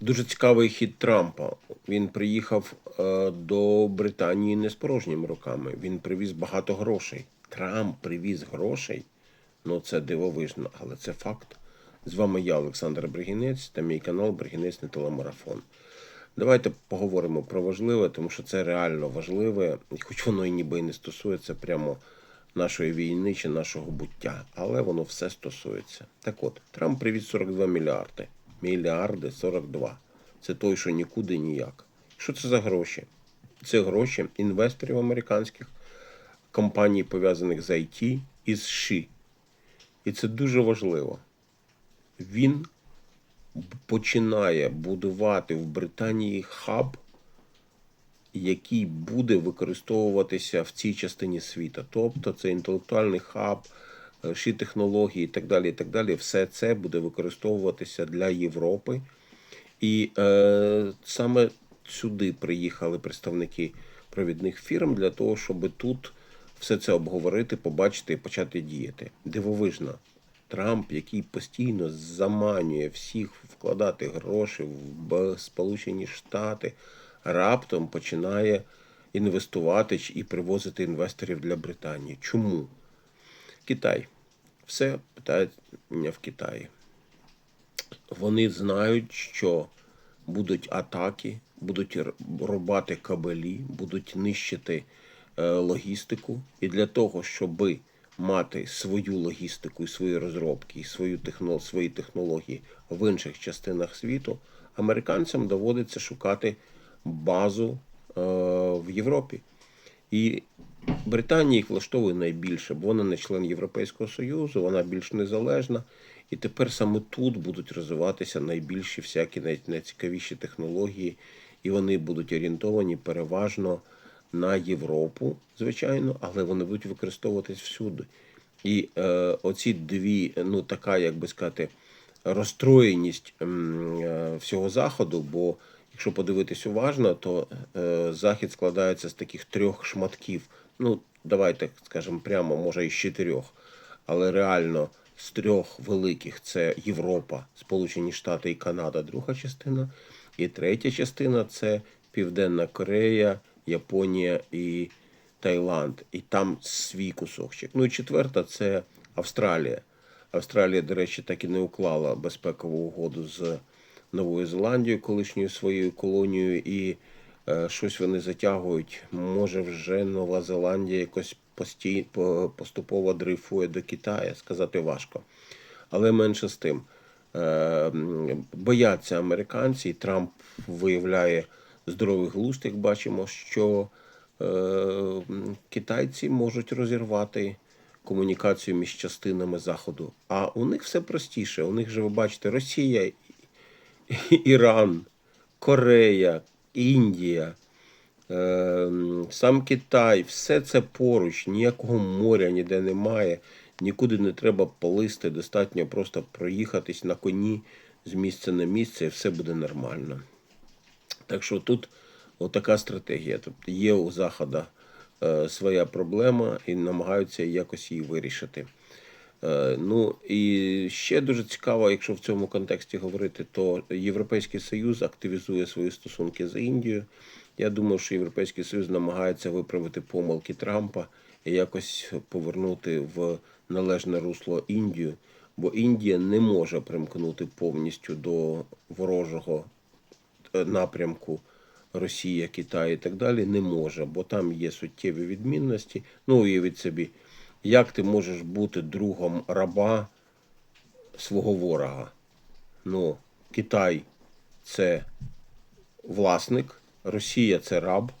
Дуже цікавий хід Трампа. Він приїхав е, до Британії не з порожніми руками. Він привіз багато грошей. Трамп привіз грошей. Ну це дивовижно, але це факт. З вами я, Олександр Бригінець, та мій канал Бригінець на телемарафон. Давайте поговоримо про важливе, тому що це реально важливе, хоч воно і ніби і не стосується прямо нашої війни чи нашого буття, але воно все стосується. Так от, Трамп привіз 42 мільярди. Мільярди 42. Це той, що нікуди ніяк. Що це за гроші? Це гроші інвесторів американських, компаній, пов'язаних з IT і з США. І це дуже важливо. Він починає будувати в Британії хаб, який буде використовуватися в цій частині світу. Тобто це інтелектуальний хаб, ші технології і так далі. і так далі. Все це буде використовуватися для Європи. І е, саме сюди приїхали представники провідних фірм для того, щоб тут все це обговорити, побачити і почати діяти. Дивовижно. Трамп, який постійно заманює всіх вкладати гроші в Сполучені Штати, раптом починає інвестувати і привозити інвесторів для Британії. Чому? Китай. Все питання в Китаї. Вони знають, що будуть атаки, будуть рубати кабелі, будуть нищити е, логістику. І для того, щоб мати свою логістику, і свої розробки, і свою техно, свої технології в інших частинах світу, американцям доводиться шукати базу е, в Європі. І Британія їх влаштовує найбільше, бо вона не член Європейського Союзу, вона більш незалежна. І тепер саме тут будуть розвиватися найбільші всякі найцікавіші технології, і вони будуть орієнтовані переважно на Європу, звичайно, але вони будуть використовуватись всюди. І е, оці дві, ну така, як би сказати, розстроєність е, всього заходу, бо якщо подивитись уважно, то е, захід складається з таких трьох шматків. Ну, давайте скажемо прямо, може і з чотирьох, але реально з трьох великих це Європа, Сполучені Штати і Канада, друга частина. І третя частина це Південна Корея, Японія і Таїланд. І там свій кусочок. Ну і четверта це Австралія. Австралія, до речі, так і не уклала безпекову угоду з Новою Зеландією, колишньою своєю колонією, і щось вони затягують. Може, вже Нова Зеландія якось постій, поступово дрейфує до Китаю, сказати важко. Але менше з тим. Е, бояться американці, і Трамп виявляє здоровий глузд, як бачимо, що е, китайці можуть розірвати комунікацію між частинами Заходу. А у них все простіше. У них же, ви бачите, Росія, Іран, Корея, Індія, е, сам Китай, все це поруч, ніякого моря ніде немає, нікуди не треба полисти, достатньо просто проїхатись на коні з місця на місце, і все буде нормально. Так що тут отака стратегія. Тобто є у Захода е, своя проблема і намагаються якось її вирішити. Е, ну і ще дуже цікаво, якщо в цьому контексті говорити, то Європейський Союз активізує свої стосунки з Індією. Я думаю, що Європейський Союз намагається виправити помилки Трампа і якось повернути в належне русло Індію, бо Індія не може примкнути повністю до ворожого е, напрямку Росія, Китай і так далі не може, бо там є суттєві відмінності. Ну, уявіть собі, як ти можеш бути другом раба свого ворога? Ну, Китай це власник, Росія це раб.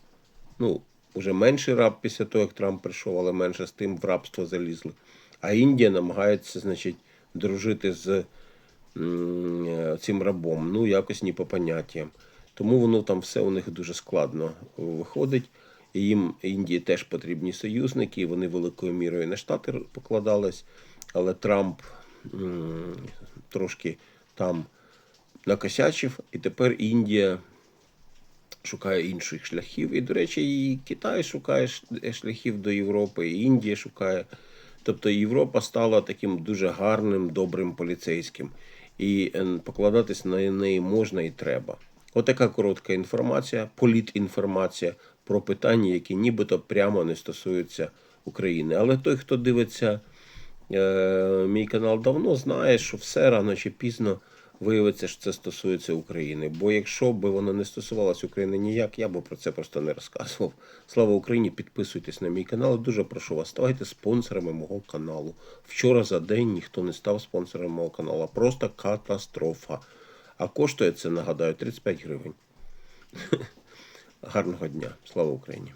Ну, уже менший раб після того, як Трамп прийшов, але менше з тим в рабство залізли. А Індія намагається, значить, дружити з цим рабом. Ну, якось не по поняттям. Тому воно там все у них дуже складно виходить. Їм Індії теж потрібні союзники, вони великою мірою на Штати покладались. Але Трамп м, трошки там накосячив, і тепер Індія шукає інших шляхів. І, до речі, і Китай шукає шляхів до Європи, і Індія шукає. Тобто Європа стала таким дуже гарним, добрим поліцейським. і е, покладатись на неї можна і треба. Отака коротка інформація, політінформація про питання, які нібито прямо не стосуються України. Але той, хто дивиться е, мій канал давно, знає, що все рано чи пізно виявиться, що це стосується України. Бо якщо б воно не стосувалося України ніяк, я б про це просто не розказував. Слава Україні! Підписуйтесь на мій канал. Дуже прошу вас, ставайте спонсорами мого каналу. Вчора за день ніхто не став спонсором мого каналу. Просто катастрофа. А коштує це, нагадаю, 35 гривень. Гарного дня. Слава Україні!